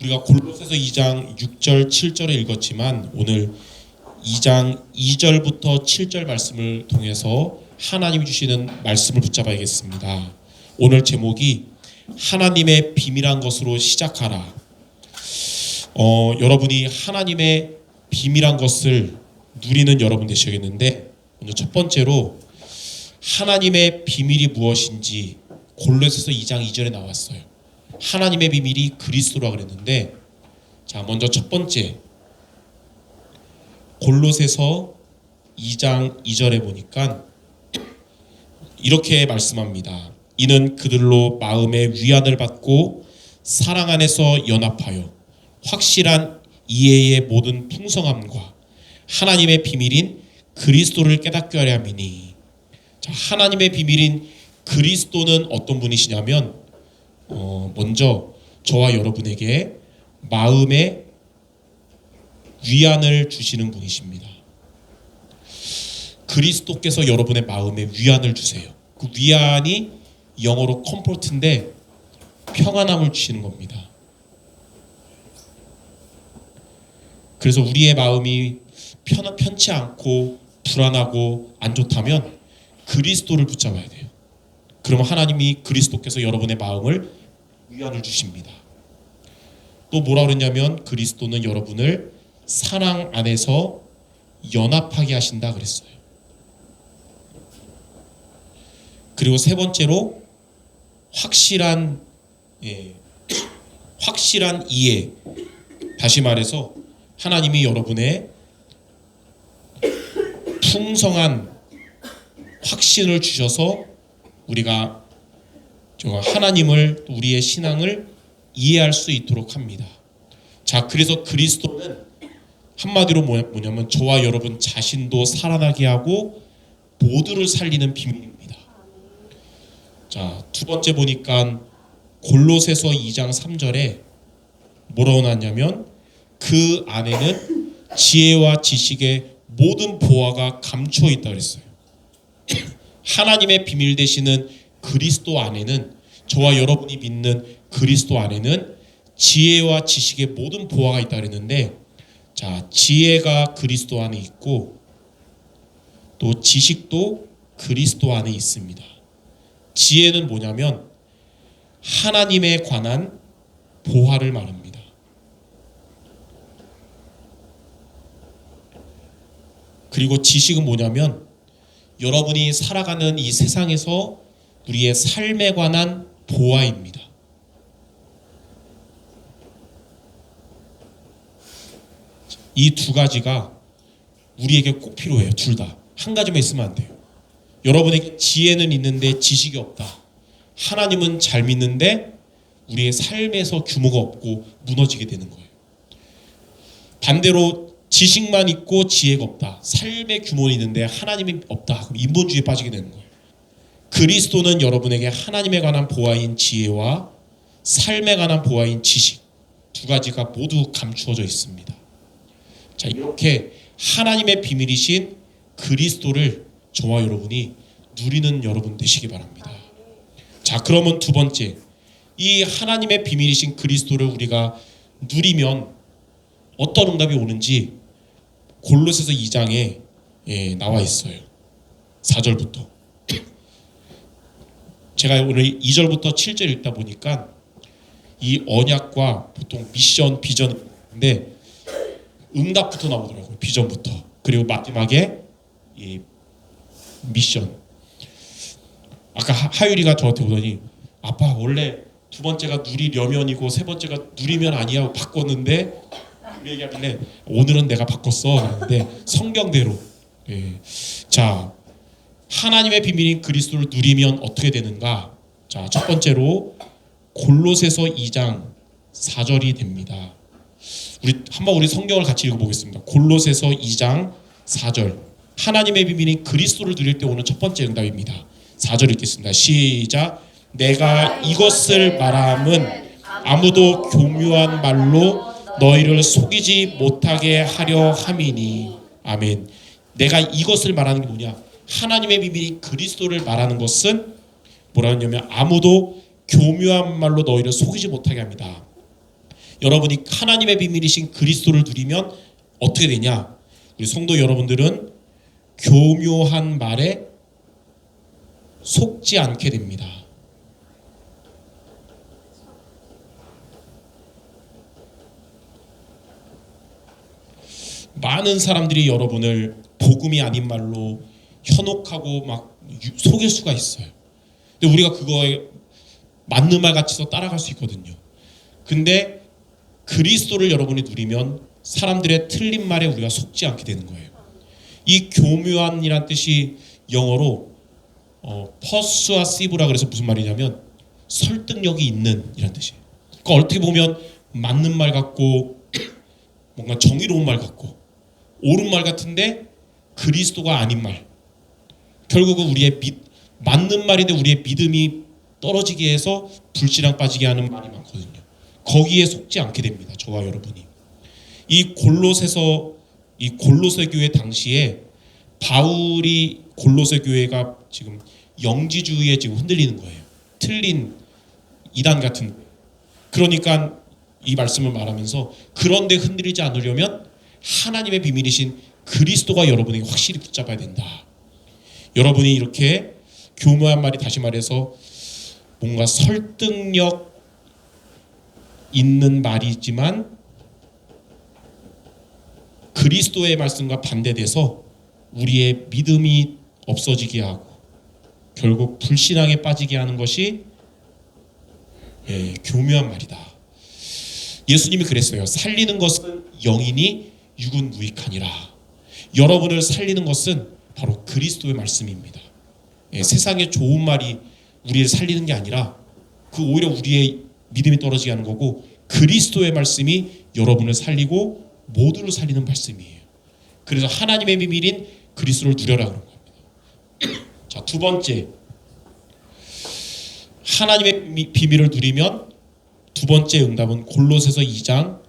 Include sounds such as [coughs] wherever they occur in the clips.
우리가 골로새서 2장 6절 7절에 읽었지만 오늘 2장 2절부터 7절 말씀을 통해서 하나님이 주시는 말씀을 붙잡아야겠습니다. 오늘 제목이 하나님의 비밀한 것으로 시작하라. 어, 여러분이 하나님의 비밀한 것을 누리는 여러분 되셔야겠는데 오늘 첫 번째로 하나님의 비밀이 무엇인지 골로새서 2장 2절에 나왔어요. 하나님의 비밀이 그리스도라 그랬는데 자 먼저 첫 번째 골로새서 2장 2절에 보니까 이렇게 말씀합니다. 이는 그들로 마음의 위안을 받고 사랑 안에서 연합하여 확실한 이해의 모든 풍성함과 하나님의 비밀인 그리스도를 깨닫게 하려 함이니 자, 하나님의 비밀인 그리스도는 어떤 분이시냐면 어, 먼저 저와 여러분에게 마음의 위안을 주시는 분이십니다. 그리스도께서 여러분의 마음에 위안을 주세요. 그 위안이 영어로 컴포트인데 평안함을 주시는 겁니다. 그래서 우리의 마음이 편, 편치 않고 불안하고 안 좋다면 그리스도를 붙잡아야 돼요. 그러면 하나님이 그리스도께서 여러분의 마음을 위안을 주십니다. 또 뭐라 그랬냐면 그리스도는 여러분을 사랑 안에서 연합하게 하신다 그랬어요. 그리고 세 번째로 확실한 예, 확실한 이해. 다시 말해서 하나님이 여러분의 풍성한 확신을 주셔서 우리가 저 하나님을 우리의 신앙을 이해할 수 있도록 합니다. 자, 그래서 그리스도는 한마디로 뭐냐- 뭐냐면 저와 여러분 자신도 살아나게 하고 모두를 살리는 비밀입니다. 자, 두 번째 보니까 골로새서 2장 3절에 뭐라고 나왔냐면 그 안에는 지혜와 지식의 모든 보화가 감추어 있다 그랬어요. [clears throat] 하나님의 비밀 되시는 그리스도 안에는 저와 여러분이 믿는 그리스도 안에는 지혜와 지식의 모든 보화가 있다 그랬는데 자, 지혜가 그리스도 안에 있고 또 지식도 그리스도 안에 있습니다. 지혜는 뭐냐면 하나님에 관한 보화를 말합니다. 그리고 지식은 뭐냐면 여러분이 살아가는 이 세상에서 우리의 삶에 관한 보화입니다. 이 두 가지가 우리에게 꼭 필요해요. 둘 다. 한 가지만 있으면 안 돼요. 여러분에게 지혜는 있는데 지식이 없다. 하나님은 잘 믿는데 우리의 삶에서 규모가 없고 무너지게 되는 거예요. 반대로 지식만 있고 지혜가 없다. 삶의 규모는 있는데 하나님이 없다. 그럼 인본주의에 빠지게 되는 거예요. 그리스도는 여러분에게 하나님에 관한 보아인 지혜와 삶에 관한 보아인 지식 두 가지가 모두 감추어져 있습니다. 자, 이렇게 하나님의 비밀이신 그리스도를 저와 여러분이 누리는 여러분 되시기 바랍니다. 자, 그러면 두 번째. 이 하나님의 비밀이신 그리스도를 우리가 누리면 어떤 응답이 오는지 골로새서 2장에 예, 나와 있어요. 4절부터. 제가 오늘 2절부터 7절 읽다 보니까 이 언약과 보통 미션, 비전인데 응답부터 나오더라고요. 비전부터. 그리고 마지막에 이 미션. 아까 하- 하율이가 저한테 오더니 아빠 원래 두 번째가 누리려면이고 세 번째가 누리면 아니야 바꿨는데 얘기하길래 오늘은 내가 바꿨어 그랬는데 성경대로 예. 자 하나님의 비밀인 그리스도를 누리면 어떻게 되는가? 자 첫 번째로 골로새서 2장 4절이 됩니다. 우리 한번 우리 성경을 같이 읽어 보겠습니다. 골로새서 2장 4절. 하나님의 비밀인 그리스도를 누릴 때 오는 첫 번째 응답입니다. 4절 읽겠습니다. 시작. 내가 이것을 말함은 아무도 교묘한 말로 너희를 속이지 못하게 하려 함이니. 아멘. 내가 이것을 말하는 게 뭐냐? 하나님의 비밀인 그리스도를 말하는 것은 뭐라 하냐면 아무도 교묘한 말로 너희를 속이지 못하게 합니다. 여러분이 하나님의 비밀이신 그리스도를 누리면 어떻게 되냐? 우리 성도 여러분들은 교묘한 말에 속지 않게 됩니다. 많은 사람들이 여러분을 복음이 아닌 말로 현혹하고 막 유- 속일 수가 있어요. 근데 우리가 그거에 맞는 말 같이서 따라갈 수 있거든요. 근데 그리스도를 여러분이 누리면 사람들의 틀린 말에 우리가 속지 않게 되는 거예요. 이 교묘한이란 뜻이 영어로 어, 퍼스와시브라 그래서 무슨 말이냐면 설득력이 있는 이란 뜻이에요. 그러니까 어떻게 보면 맞는 말 같고 [clears throat] 뭔가 정의로운 말 같고 옳은 말 같은데 그리스도가 아닌 말. 결국은 우리의 믿 맞는 말인데 우리의 믿음이 떨어지게 해서 불신앙 빠지게 하는 말이 많거든요. 거기에 속지 않게 됩니다. 저와 여러분이. 이 골로새서 이 골로새 교회 당시에 바울이 골로새 교회가 지금 영지주의에 지금 흔들리는 거예요. 틀린 이단 같은. 그러니까 이 말씀을 말하면서 그런데 흔들리지 않으려면 하나님의 비밀이신 그리스도가 여러분에게 확실히 붙잡아야 된다. 여러분이 이렇게 교묘한 말이 다시 말해서 뭔가 설득력 있는 말이지만 그리스도의 말씀과 반대돼서 우리의 믿음이 없어지게 하고 결국 불신앙에 빠지게 하는 것이 예, 교묘한 말이다. 예수님이 그랬어요. 살리는 것은 영이니 육은 무익하니라. 여러분을 살리는 것은 바로 그리스도의 말씀입니다. 예, 세상에 좋은 말이 우리를 살리는 게 아니라 그 오히려 우리의 믿음이 떨어지게 하는 거고 그리스도의 말씀이 여러분을 살리고 모두를 살리는 말씀이에요. 그래서 하나님의 비밀인 그리스도를 누려라 그런 겁니다. [clears throat] 자, 두 번째. 하나님의 미- 비밀을 누리면 두 번째 응답은 골로새서 2장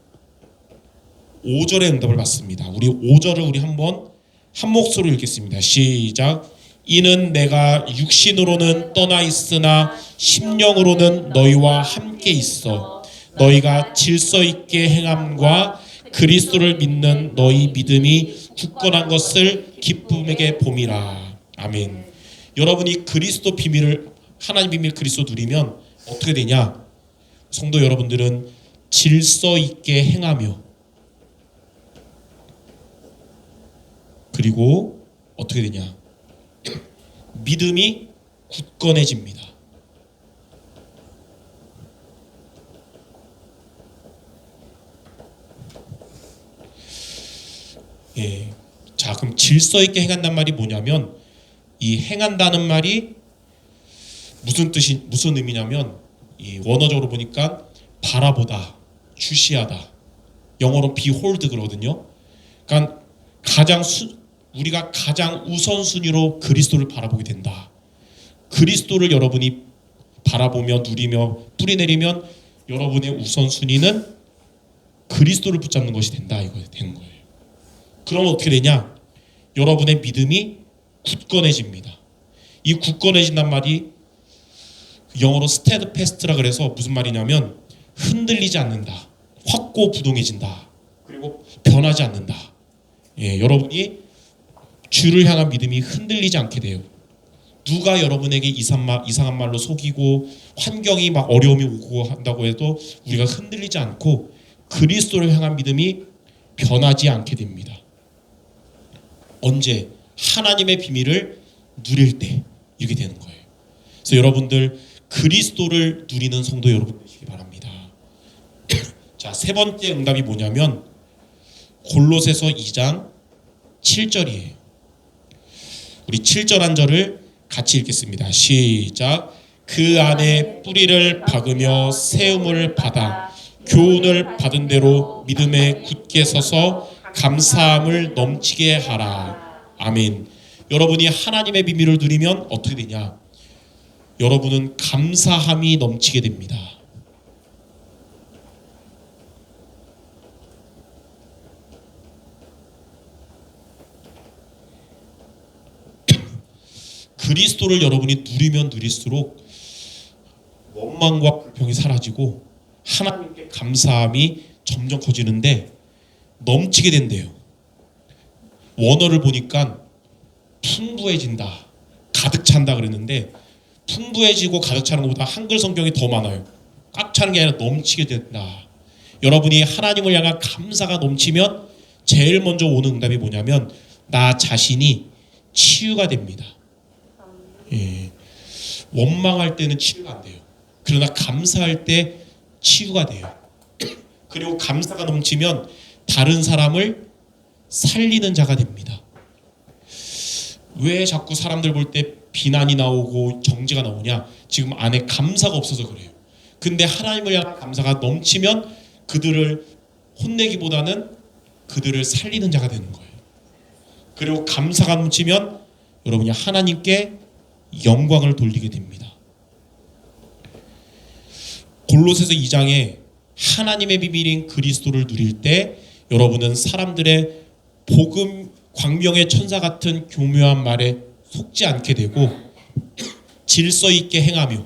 5절의 응답을 받습니다. 우리 5절을 우리 한번 한 목소리로 읽겠습니다. 시작. 이는 내가 육신으로는 떠나 있으나 심령으로는 너희와 함께 있어 너희가 질서 있게 행함과 그리스도를 믿는 너희 믿음이 굳건한 것을 기쁨에게 봄이라. 아멘. 여러분이 그리스도 비밀을 하나님 비밀 그리스도 누리면 어떻게 되냐? 성도 여러분들은 질서 있게 행하며 그리고 어떻게 되냐? 믿음이 굳건해집니다. 예. 자, 그럼 질서 있게 행한단 말이 뭐냐면 이 행한다는 말이 무슨 뜻이 무슨 의미냐면 이 원어적으로 보니까 바라보다, 주시하다. 영어로 behold 그러거든요. 그러니까 가장 수, 우리가 가장 우선순위로 그리스도를 바라보게 된다. 그리스도를 여러분이 바라보며 누리며 뿌리내리면 여러분의 우선순위는 그리스도를 붙잡는 것이 된다 이거 되는 거예요. 그러면 어떻게 되냐? 여러분의 믿음이 굳건해집니다. 이 굳건해진단 말이 영어로 스테드패스트라 그래서 무슨 말이냐면 흔들리지 않는다. 확고 부동해진다. 그리고 변하지 않는다. 예, 여러분이 주를 향한 믿음이 흔들리지 않게 돼요. 누가 여러분에게 이상한, 말로 속이고 환경이 막 어려움이 오고 한다고 해도 우리가 흔들리지 않고 그리스도를 향한 믿음이 변하지 않게 됩니다. 언제 하나님의 비밀을 누릴 때 이렇게 되는 거예요. 그래서 여러분들 그리스도를 누리는 성도 여러분 되시기 바랍니다. [clears throat] 자, 세 번째 응답이 뭐냐면 골로새서 2장 7절이에요. 우리 7절 한 절을 같이 읽겠습니다. 시작. 그 안에 뿌리를 박으며 세움을 받아 교훈을 받은 대로 믿음에 굳게 서서 감사함을 넘치게 하라. 아멘. 여러분이 하나님의 비밀을 누리면 어떻게 되냐? 여러분은 감사함이 넘치게 됩니다. 그리스도를 여러분이 누리면 누릴수록 원망과 불평이 사라지고 하나님께 감사함이 점점 커지는데 넘치게 된대요. 원어를 보니까 풍부해진다, 가득 찬다 그랬는데 풍부해지고 가득 차는 것보다 한글 성경이 더 많아요. 꽉 차는 게 아니라 넘치게 된다. 여러분이 하나님을 향한 감사가 넘치면 제일 먼저 오는 응답이 뭐냐면 나 자신이 치유가 됩니다. 예. 원망할 때는 치유가 안 돼요. 그러나 감사할 때 치유가 돼요. [clears throat] 그리고 감사가 넘치면 다른 사람을 살리는 자가 됩니다. 왜 자꾸 사람들 볼 때 비난이 나오고 정죄가 나오냐? 지금 안에 감사가 없어서 그래요. 근데 하나님을 향한 감사가 넘치면 그들을 혼내기보다는 그들을 살리는 자가 되는 거예요. 그리고 감사가 넘치면 여러분이 하나님께 영광을 돌리게 됩니다. 골로새서 2장에 하나님의 비밀인 그리스도를 누릴 때 여러분은 사람들의 복음 광명의 천사 같은 교묘한 말에 속지 않게 되고 질서 있게 행하며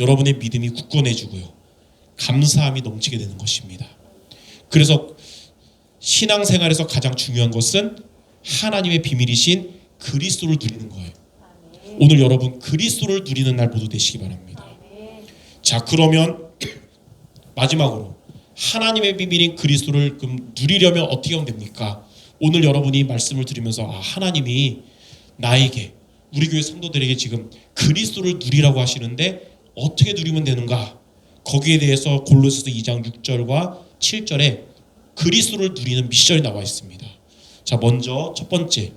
여러분의 믿음이 굳건해지고요. 감사함이 넘치게 되는 것입니다. 그래서 신앙생활에서 가장 중요한 것은 하나님의 비밀이신 그리스도를 누리는 거예요. 오늘 여러분 그리스도를 누리는 날 모두 되시기 바랍니다. 자 그러면 [clears throat] 마지막으로 하나님의 비밀인 그리스도를 그럼 누리려면 어떻게 하면 됩니까? 오늘 여러분이 말씀을 들으면서 아 하나님이 나에게 우리 교회 성도들에게 지금 그리스도를 누리라고 하시는데 어떻게 누리면 되는가? 거기에 대해서 골로새서 2장 6절과 7절에 그리스도를 누리는 미션이 나와 있습니다. 자, 먼저 첫 번째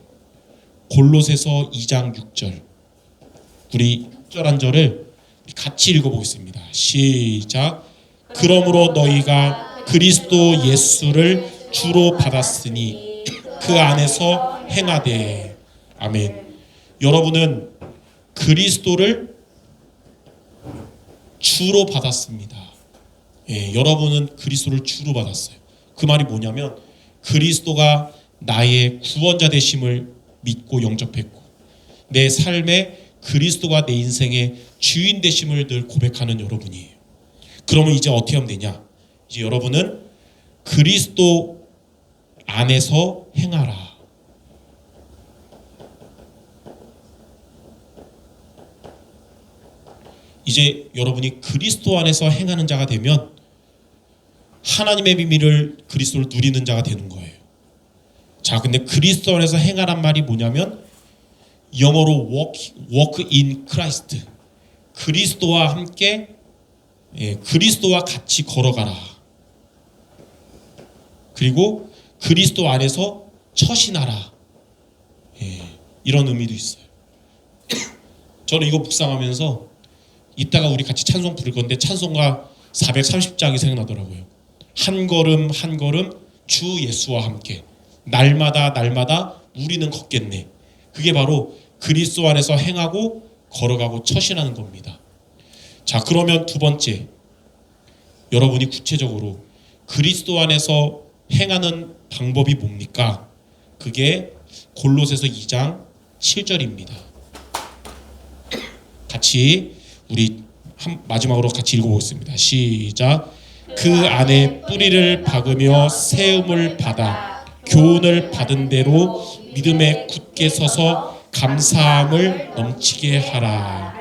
골로새서 2장 6절. 우리 6절 한 절을 같이 읽어 보겠습니다. 시작. 그러므로 너희가 그리스도 예수를 주로 받았으니 그 안에서 행하되 아멘. 여러분은 그리스도를 주로 받았습니다. 예, 여러분은 그리스도를 주로 받았어요. 그 말이 뭐냐면 그리스도가 나의 구원자 되심을 믿고 영접했고 내 삶에 그리스도가 내 인생의 주인 되심을 늘 고백하는 여러분이에요. 그러면 이제 어떻게 하면 되냐? 이제 여러분은 그리스도 안에서 행하라. 이제 여러분이 그리스도 안에서 행하는 자가 되면 하나님의 비밀을 그리스도를 누리는 자가 되는 거예요. 자, 근데 그리스도 안에서 행하란 말이 뭐냐면 영어로 walk, walk in Christ. 그리스도와 함께 예, 그리스도와 같이 걸어가라. 그리고 그리스도 안에서 처신하라. 예, 이런 의미도 있어요. [coughs] 저는 이거 묵상하면서 이따가 우리 같이 찬송 부를 건데 찬송가 430장이 생각나더라고요. 한 걸음 한 걸음 주 예수와 함께 날마다 날마다 우리는 걷겠네. 그게 바로 그리스도 안에서 행하고 걸어가고 처신하는 겁니다. 자, 그러면 두 번째. 여러분이 구체적으로 그리스도 안에서 행하는 방법이 뭡니까? 그게 골로새서 2장 7절입니다. 같이 우리 한, 마지막으로 같이 읽어보겠습니다. 시작. 그 안에 뿌리를 박으며 세움을 받아 교훈을 받은 대로 믿음에 굳게 서서 감사함을 넘치게 하라.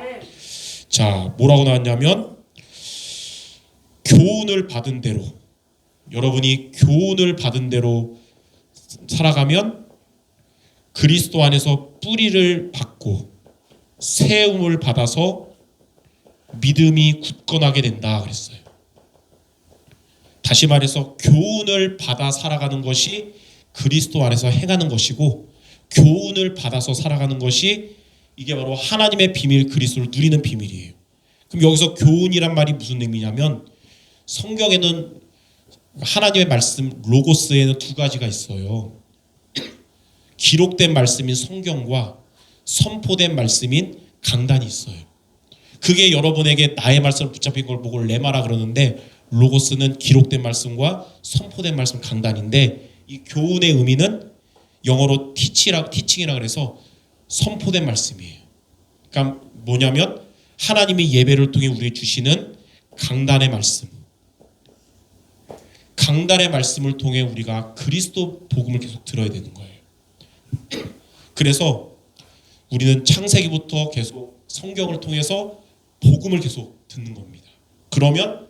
자, 뭐라고 나왔냐면 교훈을 받은 대로 여러분이 교훈을 받은 대로 살아가면 그리스도 안에서 뿌리를 받고 세움을 받아서 믿음이 굳건하게 된다 그랬어요. 다시 말해서 교훈을 받아 살아가는 것이 그리스도 안에서 행하는 것이고 교훈을 받아서 살아가는 것이 이게 바로 하나님의 비밀 그리스도를 누리는 비밀이에요. 그럼 여기서 교훈이란 말이 무슨 의미냐면 성경에는 하나님의 말씀 로고스에는 두 가지가 있어요. 기록된 말씀인 성경과 선포된 말씀인 강단이 있어요. 그게 여러분에게 나의 말씀을 붙잡힌 걸 보고 레마라 그러는데 로고스는 기록된 말씀과 선포된 말씀 강단인데 이 교훈의 의미는 영어로 티치라 티칭이라 그래서 선포된 말씀이에요. 그러니까 뭐냐면 하나님이 예배를 통해 우리에게 주시는 강단의 말씀. 강단의 말씀을 통해 우리가 그리스도 복음을 계속 들어야 되는 거예요. 그래서 우리는 창세기부터 계속 성경을 통해서 복음을 계속 듣는 겁니다. 그러면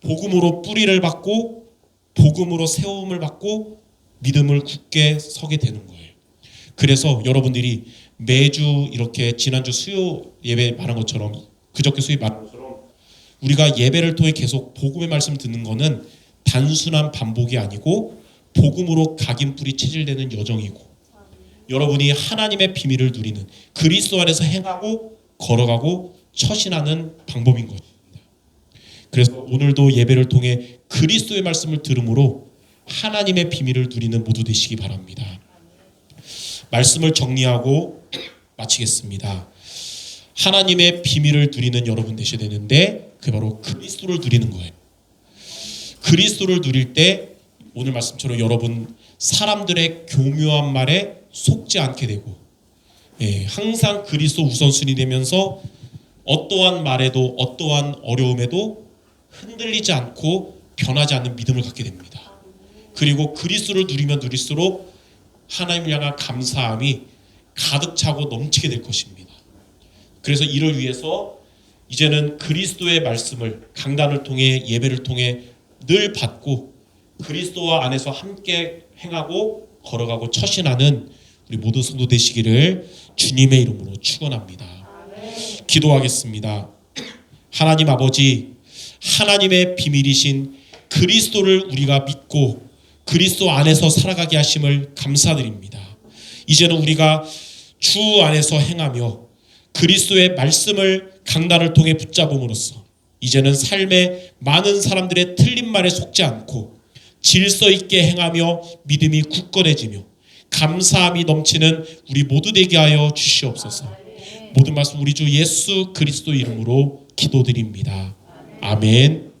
복음으로 뿌리를 받고 복음으로 세움을 받고 믿음을 굳게 서게 되는 거예요. 그래서 여러분들이 매주 이렇게 지난주 수요 예배 말한 것처럼 그저께 수요 말한 것처럼 우리가 예배를 통해 계속 복음의 말씀 듣는 거는 단순한 반복이 아니고 복음으로 각인뿌리 체질되는 여정이고 여러분이 하나님의 비밀을 누리는 그리스도 안에서 행하고 걸어가고 처신하는 방법인 것입니다. 그래서 오늘도 예배를 통해 그리스도의 말씀을 들음으로 하나님의 비밀을 누리는 모두 되시기 바랍니다. 말씀을 정리하고 마치겠습니다. 하나님의 비밀을 누리는 여러분 되셔야 되는데 그 바로 그리스도를 누리는 거예요. 그리스도를 누릴 때 오늘 말씀처럼 여러분 사람들의 교묘한 말에 속지 않게 되고 예, 항상 그리스도 우선순위 되면서 어떠한 말에도 어떠한 어려움에도 흔들리지 않고 변하지 않는 믿음을 갖게 됩니다. 그리고 그리스도를 누리면 누릴수록 하나님을 향한 감사함이 가득 차고 넘치게 될 것입니다. 그래서 이를 위해서 이제는 그리스도의 말씀을 강단을 통해 예배를 통해 늘 받고 그리스도와 안에서 함께 행하고 걸어가고 처신하는 우리 모든 성도 되시기를 주님의 이름으로 축원합니다. 기도하겠습니다. 하나님 아버지 하나님의 비밀이신 그리스도를 우리가 믿고 그리스도 안에서 살아가게 하심을 감사드립니다. 이제는 우리가 주 안에서 행하며 그리스도의 말씀을 강단을 통해 붙잡음으로써 이제는 삶의 많은 사람들의 틀린 말에 속지 않고 질서 있게 행하며 믿음이 굳건해지며 감사함이 넘치는 우리 모두 되게 하여 주시옵소서. 모든 말씀 우리 주 예수 그리스도 이름으로 기도드립니다. 아멘.